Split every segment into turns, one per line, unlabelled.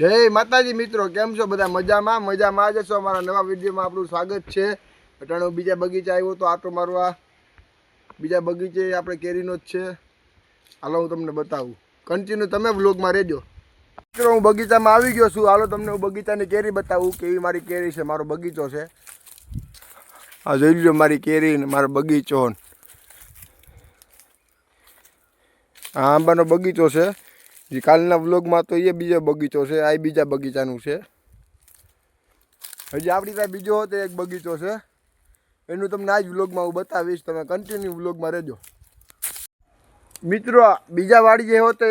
જય માતાજી મિત્રો, કેમ છો બધા? મજામાં? મજામાં જ છો અમારા નવા વિડીયોમાં આપણું સ્વાગત છે. અટાણે બીજા બગીચા આવ્યો તો આટો મારવા. બીજા બગીચે આપણે કેરીનો જ છે. હાલો હું તમને બતાવું. કન્ટિન્યુ તમે વ્લોગમાં રહેજો. મિત્રો, હું બગીચામાં આવી ગયો છું. હાલો તમને હું બગીચાની કેરી બતાવું કેવી મારી કેરી છે. મારો બગીચો છે. આ જોઈ લો મારી કેરી ને મારો બગીચો. આ આંબાનો બગીચો છે. જે, કાલના વ્લોગમાં તો એ બીજો બગીચો છે, આ બીજા બગીચાનું છે. હજી આપણી પાસે બીજો હતો, એક બગીચો છે. એનું તમને આ જ વ્લોગમાં હું બતાવીશ, તમે કન્ટિન્યુ વ્લોગમાં રહેજો. મિત્રો બીજા વાડી જે હોતે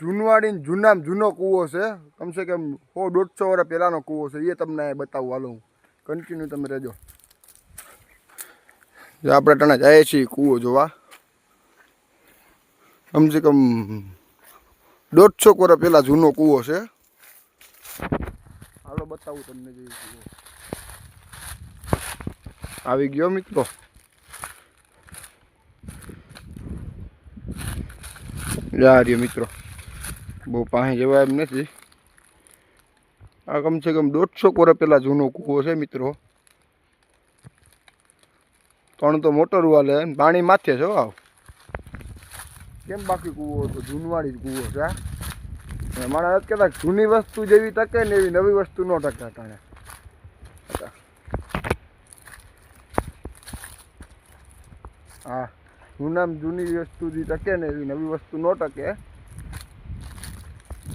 જૂનવાડી જૂનામાં જૂનો કૂવો છે. કમસે કમ સો દોઢસો વર્ષ પહેલાંનો કૂવો છે, એ તમને બતાવું, હાલો હું. કન્ટિન્યુ તમે રહેજો. આપણે ટણા જઈએ છીએ કૂવો જોવા. કમસે કમ દોઢસો વર્ષ પહેલાં જૂનો કૂવો છે. હાલો બતાવું તમને જે આવી ગયો મિત્રો. જા રહ્યો મિત્રો. બહુ પાસે જવા એમ નથી. આ કમસે કમ દોઢસો વર્ષ પહેલાં જૂનો કૂવો છે મિત્રો. ત્રણ તો મોટર વાલે પાણી માથે છે આવ. કેમ બાકી કૂવો હતો જૂનવાળી જ કૂવો છે મારા નથી કહેતા જૂની વસ્તુ જેવી ટકે ને એવી નવી વસ્તુ ન ટકે અટાણે. હા જૂનામ જૂની વસ્તુ જે ટકે ને એવી નવી વસ્તુ ન ટકે.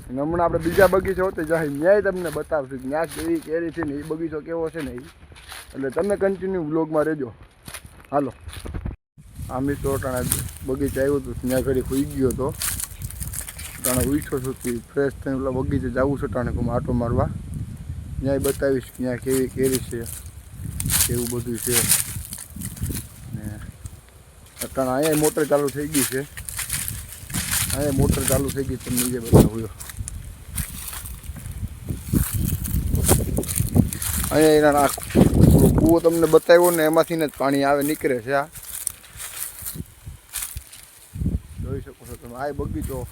હમણાં આપણે બીજા બગીચો હોતે જાય, ન્યાય તમને બતાવશું ન્યા કેવી, કેરી છે ને એ બગીચો કેવો છે ને એ. એટલે તમે કન્ટિન્યુ વ્લોગમાં રહેજો. હાલો. આ તો ટાણા બગીચા આવ્યો હતો ત્યાં ઘડી હોઈ ગયો હતો ટાણે છું તે ફ્રેશ થઈને પેલા બગીચે જવું છે ટાણે હું આટો મારવા. ત્યાં બતાવીશ કે ત્યાં કેવી કેરી છે, કેવું બધું છે. ને અટાણે અહીંયા મોટર ચાલુ થઈ ગઈ છે. અહીંયા મોટર ચાલુ થઈ ગઈ તમને જે બતાવ્યો અહીંયા એના કૂવો તમને બતાવ્યો ને એમાંથી ને જ પાણી આવે, નીકળે છે આ જોઈ શકો છો તમે આ બગીચો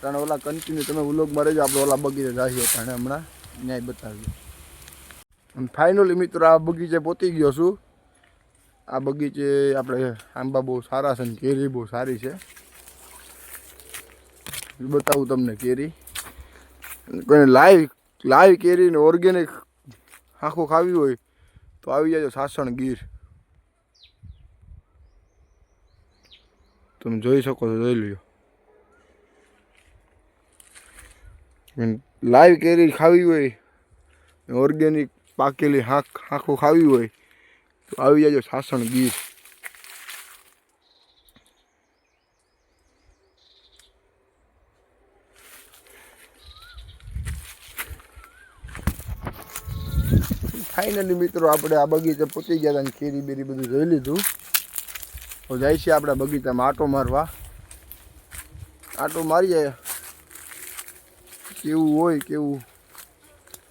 ત્રણ ઓલા કન્ટિન્યુ તમે વ્લોગમાં રહેજો, આપણે ઓલા બગીચે જઈએ તાણે હમણાં. ન્યાય બતાવ્યો અને ફાઇનલી મિત્રો, આ બગીચે પહોંચી ગયો છું. આ બગીચે આપણે આંબા બહુ સારા છે ને કેરી બહુ સારી છે. બતાવું તમને કેરી. કોઈને લાઈવ લાઈવ કેરી ને ઓર્ગેનિક આખું ખાવી હોય તો આવી જાજો સાસણ ગીર. તમે જોઈ શકો છો, જોઈ લ્યો. લાઈવ કેરી ખાવી હોય ઓર્ગેનિક પાકેલી હાંખ હાંખું ખાવી હોય, તો આવી જાજો સાસણ ગીર. ફાઇનલી મિત્રો, આપણે આ બગીચે પહોંચી ગયા હતા કેરી બેરી બધું જોઈ લીધું. તો જાય છે આપણે બગીચામાં આટો મારવા. આટો મારીએ. કેવું હોય, કેવું.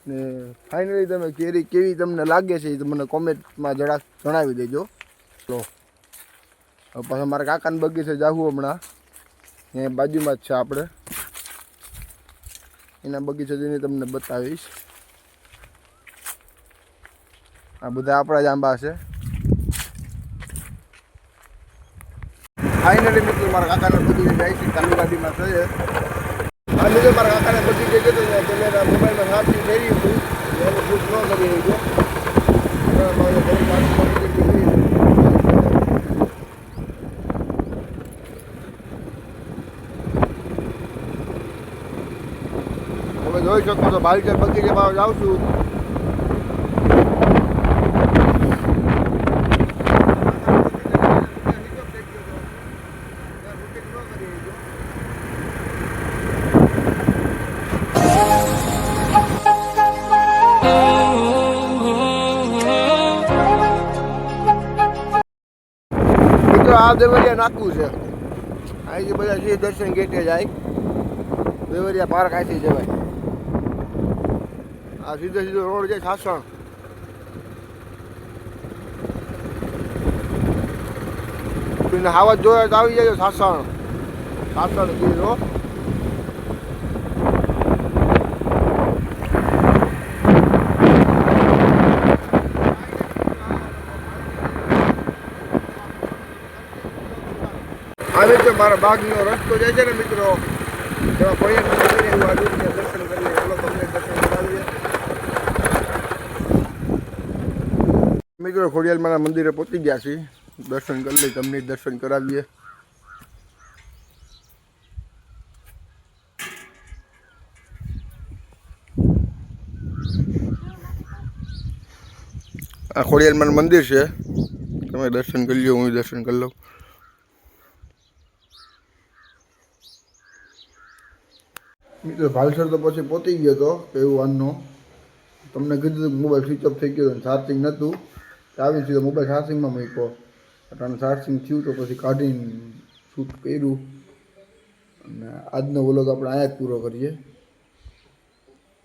ને ફાઇનલી તમે કેરી કેવી તમને લાગે છે એ તમને કોમેન્ટમાં જરાક જણાવી દેજો. હવે પાછા મારા કાકાના બગીચે જાવું હમણાં. એ બાજુમાં જ છે આપણે. એના બગીચે જઈને તમને બતાવીશ. આ બધા આપણા જ આંબા છે. ફાઇનલી મિત્રો, મારા કાકાના બગીચે જાય છે ગાડીમાં છે. આ લીધે મારા કાકાને બગીચે જતો ત્યાં પેલા એના મોબાઈલમાં સાચી થઈ હતું એને કરી તમે જોઈ શકો છો બાલચર બગીચે પાછો જાઉં છું. મિત્રો, આ દેવરિયા નાખવું છે. અહીંથી બધા શ્રી દર્શન ગેટે જાય. દેવરિયા પાર્ક આથી જવાય. આ સીધો સીધો રોડ છે, સાસણ. હાવત જોયા તો આવી જાય સાસણ. સાસણ ગીર હો મારા બાગનો રસ્તો જાય છે ને મિત્રો, એવું દૂરથી દર્શન કરાવીએ. મિત્રો ખોડિયાલમાના મંદિરે પહોંચી ગયા છીએ. દર્શન કરી લઈ, તમને દર્શન કરાવીએ. આ ખોડિયાલમાનું મંદિર છે. તમે દર્શન કરી લો હું દર્શન કરી લઉં. મિત્રો ભાલસર તો પછી પહોંચી ગયો હતો એવું વાનનો તમને કીધું મોબાઈલ સ્વિચ ઓફ થઈ ગયો હતો ચાર્જિંગ નહોતું. આવી સીધો મોબાઈલ ચાર્જિંગમાં મૂક્યો. કારણ ચાર્જિંગ થયું તો પછી કાઢીને શૂટ કર્યું. અને આજનો વ્લોગ આપણે અહીંયા જ પૂરો કરીએ.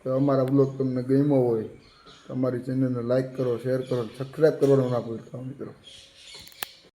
તો અમારા વ્લોગ તમને ગમ્યો હોય તો અમારી ચેનલને લાઇક કરો શેર કરો સબસ્ક્રાઈબ કરવાનું ના ભૂલતા મિત્રો.